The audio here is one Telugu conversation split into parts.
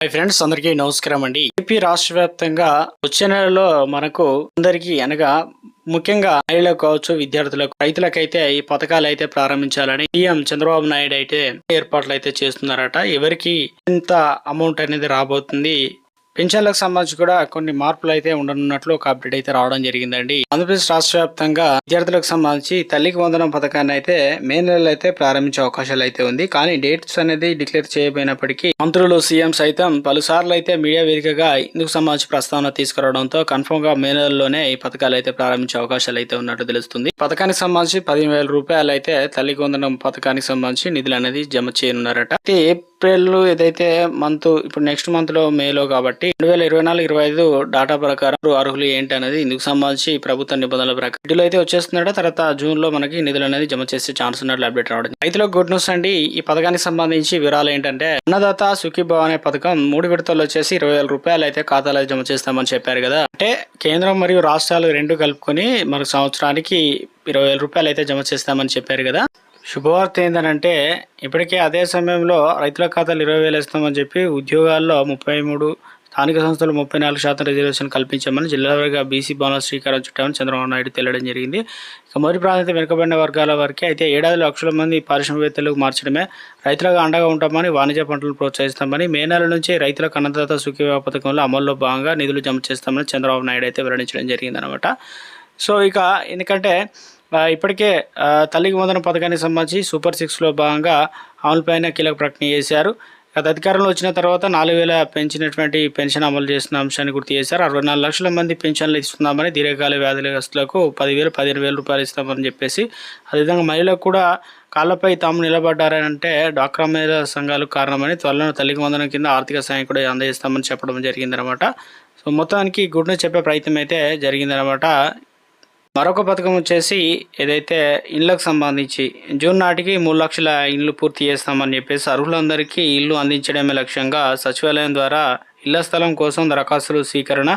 హాయ్ ఫ్రెండ్స్ అందరికీ నమస్కారం అండి. ఏపీ రాష్ట్ర వ్యాప్తంగా వచ్చే నెలలో మనకు అందరికీ అనగా ముఖ్యంగా మహిళలకు కావచ్చు విద్యార్థులకు రైతులకైతే ఈ పథకాలు అయితే ప్రారంభించాలని సీఎం చంద్రబాబు నాయుడు అయితే ఏర్పాట్లు అయితే చేస్తున్నారట. ఎవరికి ఎంత అమౌంట్ అనేది రాబోతుంది పెన్షన్లకు సంబంధించి కూడా కొన్ని మార్పులు అయితే ఉండనున్నట్లు ఒక అప్డేట్ అయితే రావడం జరిగిందండి. ఆంధ్రప్రదేశ్ రాష్ట్ర వ్యాప్తంగా విద్యార్థులకు సంబంధించి తల్లికి వందనం పథకాన్ని అయితే మే నెలలో అయితే ప్రారంభించే అవకాశాలు అయితే ఉంది. కానీ డేట్స్ అనేది డిక్లేర్ చేయబోయినప్పటికీ మంత్రులు సీఎం సైతం పలుసార్లు అయితే మీడియా వేదికగా ఇందుకు సంబంధించి ప్రస్తావన తీసుకురావడంతో కన్ఫర్మ్గా మే నెలలోనే ఈ పథకాలు అయితే ప్రారంభించే అవకాశాలు అయితే ఉన్నట్టు తెలుస్తుంది. పథకానికి సంబంధించి పదిహేను వేల రూపాయలు అయితే తల్లికి వందనం పథకానికి సంబంధించి నిధులు అనేది జమ చేయనున్నారట. అయితే ఏప్రిల్ ఏదైతే మంత్ ఇప్పుడు నెక్స్ట్ మంత్లో మేలో కాబట్టి రెండు వేల ఇరవై నాలుగు ఇరవై ఐదు డాటా ప్రకారం అర్హులు ఏంటి అనేది ఇందుకు సంబంధించి ప్రభుత్వ నిబంధనల ప్రకారం. నిధులు అయితే వచ్చేస్తున్నాడు. తర్వాత జూన్లో మనకి నిధులు అనేది జమ చేసే ఛాన్స్ ఉన్నట్లు అప్డేట్ రావడం రైతులకు గుడ్ న్యూస్ అండి. ఈ పథకానికి సంబంధించి వివరాలు ఏంటంటే అన్నదాత సుఖీభావ్ అనే పథకం మూడు విడతల్లో వచ్చేసి ఇరవై వేల రూపాయలు అయితే ఖాతాలో జమ చేస్తామని చెప్పారు కదా. అంటే కేంద్రం మరియు రాష్ట్రాలు రెండు కలుపుకొని మనకు సంవత్సరానికి ఇరవై వేల రూపాయలు అయితే జమ చేస్తామని చెప్పారు కదా. శుభవార్త ఏంటంటే ఇప్పటికే అదే సమయంలో రైతుల ఖాతాలు ఇరవై వేలు ఇస్తామని చెప్పి ఉద్యోగాల్లో ముప్పై మూడు స్థానిక సంస్థలు ముప్పై నాలుగు శాతం రిజర్వేషన్ కల్పించామని జిల్లా బీసీ బోనస్ శ్రీకారం చుట్టామని చంద్రబాబు నాయుడు తెలియడం జరిగింది. ఇక మొదటి ప్రాంతం వెనుకబడిన వర్గాల వరకు అయితే ఏడాది లక్షల మంది పారిశ్రామికవేత్తలకు మార్చడమే రైతులకు అండగా ఉంటామని వాణిజ్య పంటలు ప్రోత్సహిస్తామని మే నెల నుంచి రైతులకు అన్నదాత సుఖీభావ పథకంలో అమల్లో భాగంగా నిధులు జమ చేస్తామని చంద్రబాబు నాయుడు అయితే వెల్లడించడం జరిగిందనమాట సో ఇక ఎందుకంటే ఇప్పటికే తల్లికి వందన పథకానికి సంబంధించి సూపర్ సిక్స్లో భాగంగా అమలుపైన కీలక ప్రకటన చేశారు. గత అధికారంలో వచ్చిన తర్వాత నాలుగు వేల పెంచినటువంటి పెన్షన్ అమలు చేసిన అంశాన్ని గుర్తు చేశారు. అరవై నాలుగు లక్షల మంది పెన్షన్లు ఇస్తున్నామని దీర్ఘకాల వ్యాధులస్తులకు పదివేలు పదిహేను వేల రూపాయలు ఇస్తామని చెప్పేసి అదేవిధంగా మహిళలకు కూడా కాళ్ళపై తాము నిలబడ్డారంటే డాక్రా మహిళా సంఘాలు కారణమని త్వరలో తల్లికి వందనం కింద ఆర్థిక సాయం కూడా అందజేస్తామని చెప్పడం జరిగిందనమాట. సో మొత్తానికి గుడ్ న్యూస్ చెప్పే ప్రయత్నం అయితే జరిగిందనమాట. మరొక పథకం వచ్చేసి ఏదైతే ఇళ్ళకు సంబంధించి జూన్ నాటికి మూడు లక్షల ఇళ్ళు పూర్తి చేస్తామని చెప్పేసి అర్హులందరికీ ఇల్లు అందించడమే లక్ష్యంగా సచివాలయం ద్వారా ఇళ్ళ స్థలం కోసం దరఖాస్తులు స్వీకరణ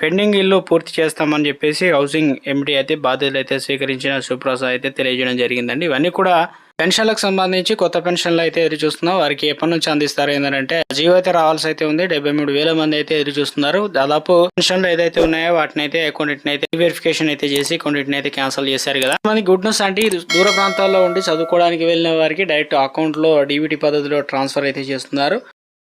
పెండింగ్ ఇల్లు పూర్తి చేస్తామని చెప్పేసి హౌసింగ్ ఎండి అయితే బాధ్యతలు అయితే స్వీకరించిన సుప్రసాద్ అయితే తెలియజేయడం జరిగిందండి. ఇవన్నీ కూడా పెన్షన్లకు సంబంధించి కొత్త పెన్షన్లు అయితే ఎదురు చూస్తున్నాం. వారికి ఎప్పటి నుంచి అందిస్తారు ఏంటంటే జీవో అయితే రావాల్సి అయితే ఉంది. డెబ్బై మూడు వేల మంది అయితే ఎదురు చూస్తున్నారు. దాదాపు పెన్షన్లు ఏదైతే ఉన్నాయో వాటిని అయితే కొన్నిటిని అయితే వెరిఫికేషన్ అయితే చేసి కొన్నిటిని అయితే క్యాన్సిల్ చేశారు కదా. మనకి గుడ్ న్యూస్ అంటే దూర ప్రాంతాల్లో ఉండి చదువుకోవడానికి వెళ్ళిన వారికి డైరెక్ట్ అకౌంట్లో డీబీటీ పద్ధతిలో ట్రాన్స్ఫర్ అయితే చేస్తున్నారు.